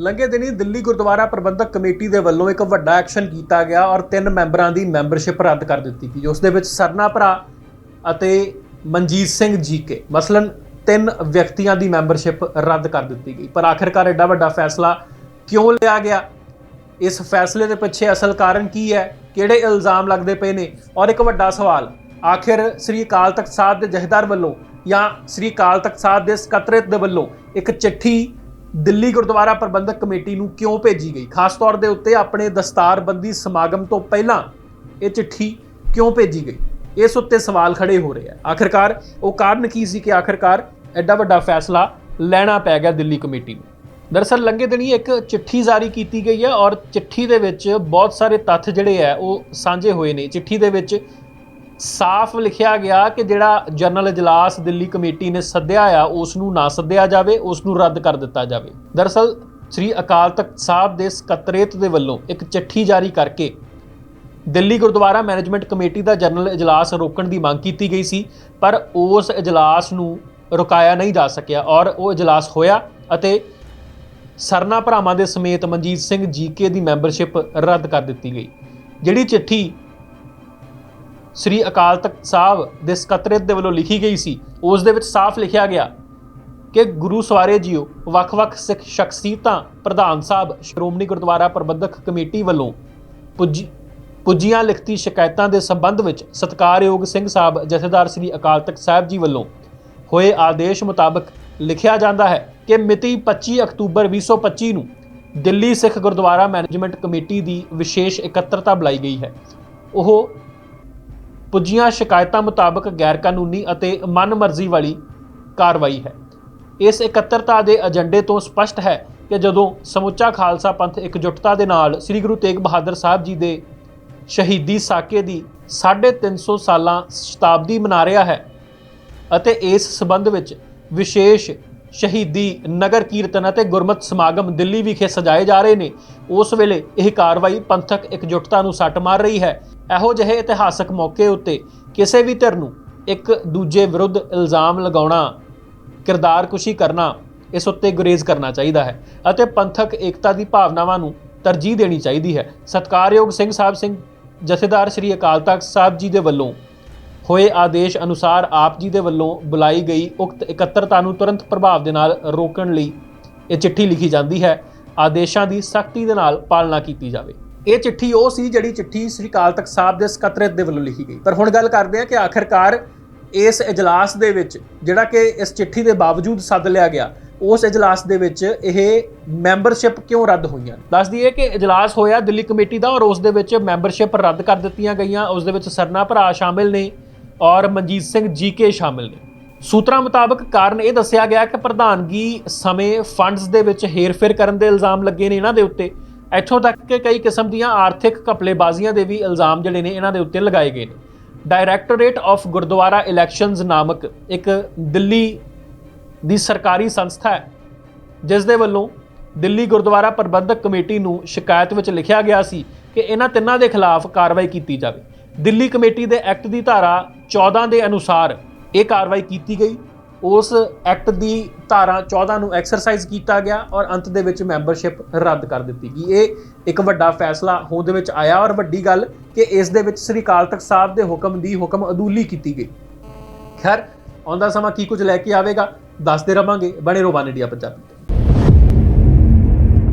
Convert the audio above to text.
ਲੰਘੇ ਦਿਨੀ ਦਿੱਲੀ ਗੁਰਦੁਆਰਾ ਪ੍ਰਬੰਧਕ ਕਮੇਟੀ ਦੇ ਵੱਲੋਂ ਇੱਕ ਵੱਡਾ ਐਕਸ਼ਨ ਕੀਤਾ ਗਿਆ ਔਰ ਤਿੰਨ ਮੈਂਬਰਾਂ ਦੀ ਮੈਂਬਰਸ਼ਿਪ ਰੱਦ ਕਰ ਦਿੱਤੀ ਗਈ, ਉਸ ਦੇ ਵਿੱਚ ਸਰਨਾ ਭਰਾ ਅਤੇ ਮਨਜੀਤ ਸਿੰਘ ਜੀਕੇ ਮਸਲਨ ਤਿੰਨ ਵਿਅਕਤੀਆਂ ਦੀ ਮੈਂਬਰਸ਼ਿਪ ਰੱਦ ਕਰ ਦਿੱਤੀ ਗਈ। ਪਰ ਆਖਿਰਕਾਰ ਐਡਾ ਵੱਡਾ ਫੈਸਲਾ ਕਿਉਂ ਲਿਆ ਗਿਆ? ਇਸ ਫੈਸਲੇ ਦੇ ਪਿੱਛੇ ਅਸਲ ਕਾਰਨ ਕੀ ਹੈ? ਕਿਹੜੇ ਇਲਜ਼ਾਮ ਲੱਗਦੇ ਪਏ ਨੇ? ਔਰ ਇੱਕ ਵੱਡਾ ਸਵਾਲ, ਆਖਿਰ ਸ੍ਰੀ ਅਕਾਲ ਤਖਤ ਸਾਹਿਬ ਦੇ ਜਥੇਦਾਰ ਵੱਲੋਂ ਜਾਂ ਸ੍ਰੀ ਅਕਾਲ ਤਖਤ ਸਾਹਿਬ ਦੇ ਸਕੱਤਰੇਤ ਦੇ ਵੱਲੋਂ ਇੱਕ ਚਿੱਠੀ ਦਿੱਲੀ ਗੁਰਦੁਆਰਾ ਪ੍ਰਬੰਧਕ ਕਮੇਟੀ ਨੂੰ ਕਿਉਂ ਭੇਜੀ ਗਈ? ਖਾਸ ਤੌਰ ਦੇ ਉੱਤੇ ਆਪਣੇ ਦਸਤਾਰਬੰਦੀ ਸਮਾਗਮ ਤੋਂ ਪਹਿਲਾਂ ਇਹ ਚਿੱਠੀ ਕਿਉਂ ਭੇਜੀ ਗਈ? ਇਸ ਉੱਤੇ ਸਵਾਲ ਖੜੇ ਹੋ ਰਹੇ ਆ। ਆਖਿਰਕਾਰ, ਉਹ ਕਾਰਨ ਕੀ ਸੀ ਕਿ ਆਖਿਰਕਾਰ ਐਡਾ ਵੱਡਾ ਫੈਸਲਾ ਲੈਣਾ ਪੈ ਗਿਆ ਦਿੱਲੀ ਕਮੇਟੀ ਨੂੰ? ਦਰਅਸਲ ਲੰਘੇ ਦਿਨੀ ਇੱਕ ਚਿੱਠੀ ਜਾਰੀ ਕੀਤੀ ਗਈ ਹੈ ਔਰ ਚਿੱਠੀ ਦੇ ਵਿੱਚ ਬਹੁਤ ਸਾਰੇ ਤੱਥ ਜਿਹੜੇ ਆ, ਉਹ ਸਾਂਝੇ ਹੋਏ ਨੇ। ਚਿੱਠੀ ਦੇ ਵਿੱਚ ਸਾਫ਼ ਲਿਖਿਆ ਗਿਆ ਕਿ ਜਿਹੜਾ ਜਨਰਲ ਇਜਲਾਸ ਦਿੱਲੀ ਕਮੇਟੀ ਨੇ ਸੱਦਿਆ ਆ, ਉਸ ਨੂੰ ਨਾ ਸੱਦਿਆ ਜਾਵੇ, ਉਸ ਨੂੰ ਰੱਦ ਕਰ ਦਿੱਤਾ ਜਾਵੇ। ਦਰਅਸਲ ਸ੍ਰੀ ਅਕਾਲ ਤਖਤ ਸਾਹਿਬ ਦੇ ਸਕੱਤਰੇਤ ਦੇ ਵੱਲੋਂ ਇੱਕ ਚਿੱਠੀ ਜਾਰੀ ਕਰਕੇ ਦਿੱਲੀ ਗੁਰਦੁਆਰਾ ਮੈਨੇਜਮੈਂਟ ਕਮੇਟੀ ਦਾ ਜਨਰਲ ਇਜਲਾਸ ਰੋਕਣ ਦੀ ਮੰਗ ਕੀਤੀ ਗਈ ਸੀ, ਪਰ ਉਸ ਇਜਲਾਸ ਨੂੰ ਰੁਕਾਇਆ ਨਹੀਂ ਜਾ ਸਕਿਆ ਔਰ ਉਹ ਇਜਲਾਸ ਹੋਇਆ ਅਤੇ ਸਰਨਾ ਭਰਾਵਾਂ ਦੇ ਸਮੇਤ ਮਨਜੀਤ ਸਿੰਘ ਜੀਕੇ ਦੀ ਮੈਂਬਰਸ਼ਿਪ ਰੱਦ ਕਰ ਦਿੱਤੀ ਗਈ। ਜਿਹੜੀ ਚਿੱਠੀ ਸ੍ਰੀ ਅਕਾਲ ਤਖਤ ਸਾਹਿਬ ਦੇ ਸਕੱਤਰੇਤ ਦੇ ਵੱਲੋਂ ਲਿਖੀ ਗਈ ਸੀ। ਉਸ ਦੇ ਵਿੱਚ ਸਾਫ਼ ਲਿਖਿਆ ਗਿਆ ਕਿ ਗੁਰੂ ਸਵਾਰੇ ਜੀਓ, ਵੱਖ-ਵੱਖ ਸਿੱਖ ਸ਼ਖਸੀਅਤਾਂ, ਪ੍ਰਧਾਨ ਸਾਹਿਬ, ਸ਼੍ਰੋਮਣੀ ਗੁਰਦੁਆਰਾ ਪ੍ਰਬੰਧਕ ਕਮੇਟੀ ਵੱਲੋਂ ਪੁੱਜੀ, ਪੁੱਜੀਆਂ ਲਿਖਤੀ ਸ਼ਿਕਾਇਤਾਂ ਦੇ ਸੰਬੰਧ ਵਿੱਚ ਸਤਕਾਰਯੋਗ ਸਿੰਘ ਸਾਹਿਬ, ਜਥੇਦਾਰ ਸ੍ਰੀ ਅਕਾਲ ਤਖਤ ਸਾਹਿਬ ਜੀ ਵੱਲੋਂ ਹੋਏ ਆਦੇਸ਼ ਮੁਤਾਬਕ ਲਿਖਿਆ ਜਾਂਦਾ ਹੈ ਕਿ ਮਿਤੀ 25 ਅਕਤੂਬਰ 2025 ਨੂੰ ਦਿੱਲੀ ਸਿੱਖ ਗੁਰਦੁਆਰਾ ਮੈਨੇਜਮੈਂਟ ਕਮੇਟੀ ਦੀ ਵਿਸ਼ੇਸ਼ ਇਕੱਤਰਤਾ ਬੁਲਾਈ ਗਈ ਹੈ। ਉਹ ਪੁੱਜੀਆਂ ਸ਼ਿਕਾਇਤਾਂ ਮੁਤਾਬਕ ਗੈਰ ਕਾਨੂੰਨੀ ਅਤੇ ਮਨਮਰਜ਼ੀ ਵਾਲੀ ਕਾਰਵਾਈ ਹੈ। ਇਸ ਇਕੱਤਰਤਾ ਦੇ ਏਜੰਡੇ ਤੋਂ ਸਪਸ਼ਟ ਹੈ ਕਿ ਜਦੋਂ ਸਮੁੱਚਾ ਖਾਲਸਾ ਪੰਥ ਇਕਜੁੱਟਤਾ ਦੇ ਨਾਲ ਸ੍ਰੀ ਗੁਰੂ ਤੇਗ ਬਹਾਦਰ ਸਾਹਿਬ ਜੀ ਦੇ ਸ਼ਹੀਦੀ ਸਾਕੇ ਦੀ 350 ਸਾਲਾਂ ਸ਼ਤਾਬਦੀ ਮਨਾ ਰਿਹਾ ਹੈ ਅਤੇ ਇਸ ਸਬੰਧ ਵਿੱਚ ਵਿਸ਼ੇਸ਼ ਸ਼ਹੀਦੀ ਨਗਰ ਕੀਰਤਨ ਅਤੇ ਗੁਰਮਤ ਸਮਾਗਮ ਦਿੱਲੀ ਵਿਖੇ ਸਜਾਏ ਜਾ ਰਹੇ ਨੇ, ਉਸ ਵੇਲੇ ਇਹ ਕਾਰਵਾਈ ਪੰਥਕ ਇਕਜੁੱਟਤਾ ਨੂੰ ਸੱਟ ਮਾਰ ਰਹੀ ਹੈ। ਇਹੋ ਜਿਹੇ ਇਤਿਹਾਸਕ ਮੌਕੇ ਉੱਤੇ ਕਿਸੇ ਵੀ ਧਿਰ ਨੂੰ ਇੱਕ ਦੂਜੇ ਵਿਰੁੱਧ ਇਲਜ਼ਾਮ ਲਗਾਉਣਾ ਕਿਰਦਾਰਕੁਸ਼ੀ ਕਰਨਾ, ਇਸ ਉੱਤੇ ਗੁਰੇਜ਼ ਕਰਨਾ ਚਾਹੀਦਾ ਹੈ ਅਤੇ ਪੰਥਕ ਏਕਤਾ ਦੀ ਭਾਵਨਾਵਾਂ ਨੂੰ ਤਰਜੀਹ ਦੇਣੀ ਚਾਹੀਦੀ ਹੈ। ਸਤਕਾਰਯੋਗ ਸਿੰਘ ਸਾਹਿਬ, ਸਿੰਘ ਜਥੇਦਾਰ ਸ੍ਰੀ ਅਕਾਲ ਤਖਤ ਸਾਹਿਬ ਜੀ ਦੇ ਵੱਲੋਂ ਹੋਏ ਆਦੇਸ਼ ਅਨੁਸਾਰ ਆਪ ਜੀ ਦੇ ਵੱਲੋਂ ਬੁਲਾਈ ਗਈ ਉਕਤ ਇਕੱਤਰਤਾ ਨੂੰ ਤੁਰੰਤ ਪ੍ਰਭਾਵ ਦੇ ਨਾਲ ਰੋਕਣ ਲਈ ਇਹ ਚਿੱਠੀ ਲਿਖੀ ਜਾਂਦੀ ਹੈ। ਆਦੇਸ਼ਾਂ ਦੀ ਸਖਤੀ ਦੇ ਨਾਲ ਪਾਲਣਾ ਕੀਤੀ ਜਾਵੇ। ਇਹ ਚਿੱਠੀ ਉਹ ਸੀ ਜਿਹੜੀ ਚਿੱਠੀ ਸ੍ਰੀ ਅਕਾਲ ਤਖਤ ਸਾਹਿਬ ਦੇ ਸਕੱਤਰੇਤ ਦੇ ਵੱਲੋਂ ਲਿਖੀ ਗਈ। ਪਰ ਹੁਣ ਗੱਲ ਕਰਦੇ ਹਾਂ ਕਿ ਆਖਿਰਕਾਰ ਇਸ ਇਜਲਾਸ ਦੇ ਵਿੱਚ ਜਿਹੜਾ ਕਿ ਇਸ ਚਿੱਠੀ ਦੇ ਬਾਵਜੂਦ ਸੱਦ ਲਿਆ ਗਿਆ, ਉਸ ਇਜਲਾਸ ਦੇ ਵਿੱਚ ਇਹ ਮੈਂਬਰਸ਼ਿਪ ਕਿਉਂ ਰੱਦ ਹੋਈਆਂ? ਦੱਸ ਦਈਏ ਕਿ ਇਜਲਾਸ ਹੋਇਆ ਦਿੱਲੀ ਕਮੇਟੀ ਦਾ ਔਰ ਉਸ ਦੇ ਵਿੱਚ ਮੈਂਬਰਸ਼ਿਪ ਰੱਦ ਕਰ ਦਿੱਤੀਆਂ ਗਈਆਂ, ਉਸ ਦੇ ਵਿੱਚ ਸਰਨਾ ਭਰਾ ਸ਼ਾਮਿਲ ਨੇ ਔਰ ਮਨਜੀਤ ਸਿੰਘ ਜੀਕੇ ਸ਼ਾਮਿਲ ਨੇ। ਸੂਤਰਾਂ ਮੁਤਾਬਕ ਕਾਰਨ ਇਹ ਦੱਸਿਆ ਗਿਆ ਕਿ ਪ੍ਰਧਾਨਗੀ ਸਮੇਂ ਫੰਡਸ ਦੇ ਵਿੱਚ ਹੇਰਫੇਰ ਕਰਨ ਦੇ ਇਲਜ਼ਾਮ ਲੱਗੇ ਨੇ ਇਹਨਾਂ ਦੇ ਉੱਤੇ। ਇੱਥੋਂ ਤੱਕ ਕਿ ਕਈ ਕਿਸਮ ਦੀਆਂ ਆਰਥਿਕ ਘਪਲੇਬਾਜ਼ੀਆਂ ਦੇ ਵੀ ਇਲਜ਼ਾਮ ਜਿਹੜੇ ਨੇ ਇਹਨਾਂ ਦੇ ਉੱਤੇ ਲਗਾਏ ਗਏ ਨੇ। ਡਾਇਰੈਕਟੋਰੇਟ ਆਫ ਗੁਰਦੁਆਰਾ ਇਲੈਕਸ਼ਨਸ ਨਾਮਕ ਇੱਕ ਦਿੱਲੀ ਦੀ ਸਰਕਾਰੀ ਸੰਸਥਾ ਹੈ, ਜਿਸ ਦੇ ਵੱਲੋਂ ਦਿੱਲੀ ਗੁਰਦੁਆਰਾ ਪ੍ਰਬੰਧਕ ਕਮੇਟੀ ਨੂੰ ਸ਼ਿਕਾਇਤ ਵਿੱਚ ਲਿਖਿਆ ਗਿਆ ਸੀ ਕਿ ਇਹਨਾਂ ਤਿੰਨਾਂ ਦੇ ਖਿਲਾਫ ਕਾਰਵਾਈ ਕੀਤੀ ਜਾਵੇ। ਦਿੱਲੀ ਕਮੇਟੀ ਦੇ ਐਕਟ ਦੀ ਧਾਰਾ 14 ਦੇ ਅਨੁਸਾਰ ਇਹ ਕਾਰਵਾਈ ਕੀਤੀ ਗਈ। ਉਸ ਐਕਟ ਦੀ ਧਾਰਾ 14 ਨੂੰ ਐਕਸਰਸਾਈਜ਼ ਕੀਤਾ ਗਿਆ ਔਰ ਅੰਤ ਦੇ ਵਿੱਚ ਮੈਂਬਰਸ਼ਿਪ ਰੱਦ ਕਰ ਦਿੱਤੀ ਗਈ। ਇਹ ਇੱਕ ਵੱਡਾ ਫੈਸਲਾ ਹੋਂਦ ਦੇ ਵਿੱਚ ਆਇਆ ਔਰ ਵੱਡੀ ਗੱਲ ਕਿ ਇਸ ਦੇ ਵਿੱਚ ਸ੍ਰੀ ਅਕਾਲ ਤਖਤ ਸਾਹਿਬ ਦੇ ਹੁਕਮ ਦੀ ਹੁਕਮ ਅਦੂਲੀ ਕੀਤੀ ਗਈ। ਖੈਰ, ਆਉਂਦਾ ਸਮਾਂ ਕੀ ਕੁਝ ਲੈ ਕੇ ਆਵੇਗਾ? ਦੱਸਦੇ ਰਵਾਂਗੇ ਬਣੇ ਰਹੋ ਵਨ ਇੰਡੀਆ ਪੰਜਾਬੀ